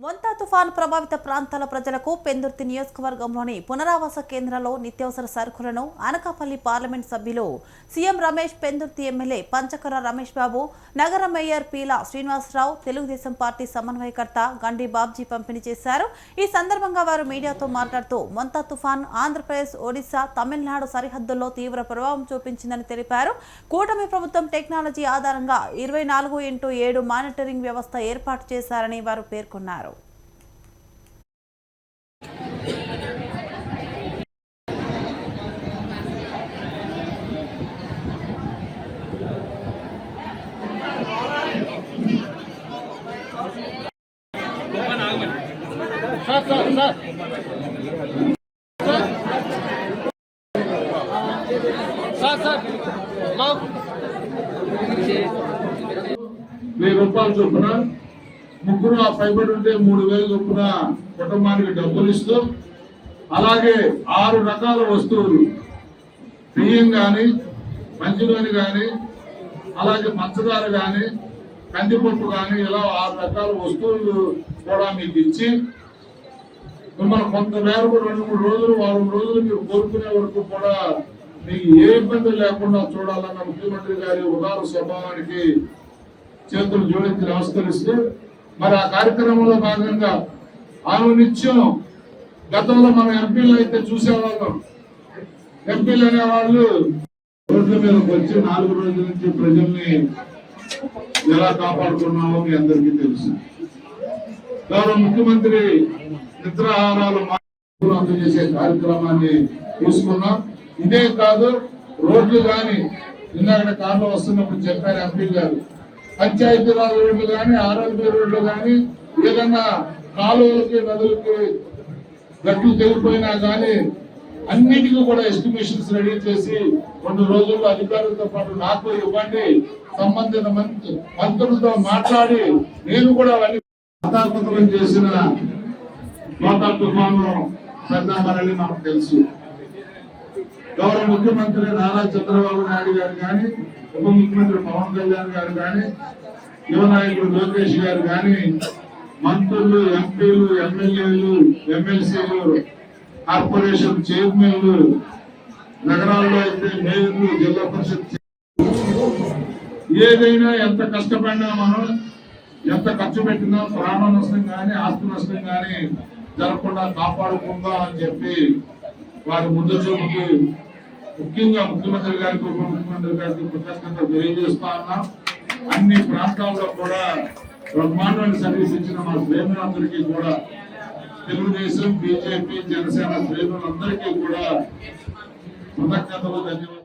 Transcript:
మొంతా తుఫాను ప్రభావిత ప్రాంతాల ప్రజలకు పెందుర్తి నియోజకవర్గంలోని పునరావాస కేంద్రంలో నిత్యావసర సరుకులను అనకాపల్లి పార్లమెంట్ సభ్యులు సీఎం రమేష్ పెందుర్తి ఎమ్మెల్యే పంచకర రమేష్ బాబు నగర మేయర్ పీలా శ్రీనివాసరావు తెలుగుదేశం పార్టీ సమన్వయకర్త గండి బాబ్జీ పంపిణీ చేశారు. ఈ సందర్భంగా వారు మీడియాతో మాట్లాడుతూ మొంతా తుఫాన్ ఆంధ్రప్రదేశ్ ఒడిశా తమిళనాడు సరిహద్దుల్లో తీవ్ర ప్రభావం చూపించిందని తెలిపారు. కూటమి ప్రభుత్వం టెక్నాలజీ ఆధారంగా ఇరవై నాలుగు ఇంటూ ఏడు మానిటరింగ్ వ్యవస్థ ఏర్పాటు చేశారని వారు పేర్కొన్నారు. వెయ్యి రూపాయలు చొప్పున ముగ్గురు ఆ పైబడి ఉంటే మూడు వేలు చొప్పున కుటుంబానికి డబ్బులు ఇస్తూ అలాగే ఆరు రకాల వస్తువులు బియ్యం కానీ మంచినూనె కానీ అలాగే పంచదార కానీ కందిపప్పు కానీ ఇలా ఆరు రకాల వస్తువులు కూడా మీకు ఇచ్చి మిమ్మల్ని కొంతమేరకు రెండు మూడు రోజులు వారం రోజులు మీరు కోరుకునే వరకు కూడా మీకు ఏ ఇబ్బంది లేకుండా చూడాలన్న ముఖ్యమంత్రి గారి ఉదార స్వభావానికి చేతులు జోడించి నమస్కరిస్తూ మరి ఆ కార్యక్రమంలో భాగంగా ఆమె నిత్యం గతంలో మన ఎంపీలు అయితే చూసేవాళ్ళం. ఎంపీలు అనేవాళ్ళు రోడ్ల మీదకి వచ్చి నాలుగు రోజుల నుంచి ప్రజల్ని ఎలా కాపాడుకున్నామో మీ అందరికీ తెలుసు. గౌరవ ముఖ్యమంత్రి నిద్రాహారాలు అందజేసే కార్యక్రమాన్ని తీసుకున్నాం. ఇదే కాదు రోడ్లు కానీ ఇందాక కార్లో వస్తున్నప్పుడు చెప్పారు ఎంపీ గారు. పంచాయతీరాజ్ రోడ్లు కానీ ఆరోగ్య రోడ్లు కానీ ఏదన్నా కాలువలకి నదులకి గట్లు తెగిపోయినా కానీ అన్నిటికీ కూడా ఎస్టిమేషన్స్ రెడీ చేసి రెండు రోజుల్లో అధికారులతో పాటు నాకు ఇవ్వండి. సంబంధిత మంత్రులతో మాట్లాడి నేను కూడా అవన్నీ చేసిన లోకల్ తుఫాను పెద్దామరని మనకు తెలుసు. గౌరవ ముఖ్యమంత్రి నారా చంద్రబాబు నాయుడు గారు కానీ ఉప ముఖ్యమంత్రి పవన్ కళ్యాణ్ గారు కానీ యువ నాయకుడు లోకేష్ గారు కానీ మంత్రులు ఎంపీలు ఎమ్మెల్యేలు ఎమ్మెల్సీలు కార్పొరేషన్ చైర్మన్లు నగరాల్లో అయితే మేయర్లు జిల్లా పరిషత్ ఏదైనా ఎంత కష్టపడినా మనం ఎంత ఖర్చు పెట్టినా ప్రాణ నష్టం కానీ ఆస్తి నష్టం కానీ జరగకుండా కాపాడుకుందాం అని చెప్పి వారి ముందు చూపుకి ముఖ్యంగా ముఖ్యమంత్రి గారికి ఉప ముఖ్యమంత్రి గారికి కృతజ్ఞత తెలియజేస్తా ఉన్నాం అన్ని ప్రాంతాల్లో కూడా బ్రహ్మాండమైన సర్వీస్ ఇచ్చిన మా ప్రేమలందరికీ కూడా తెలుగుదేశం బీజేపీ జనసేన శ్రేణులందరికీ కూడా కృతజ్ఞతలు ధన్యవాదాలు.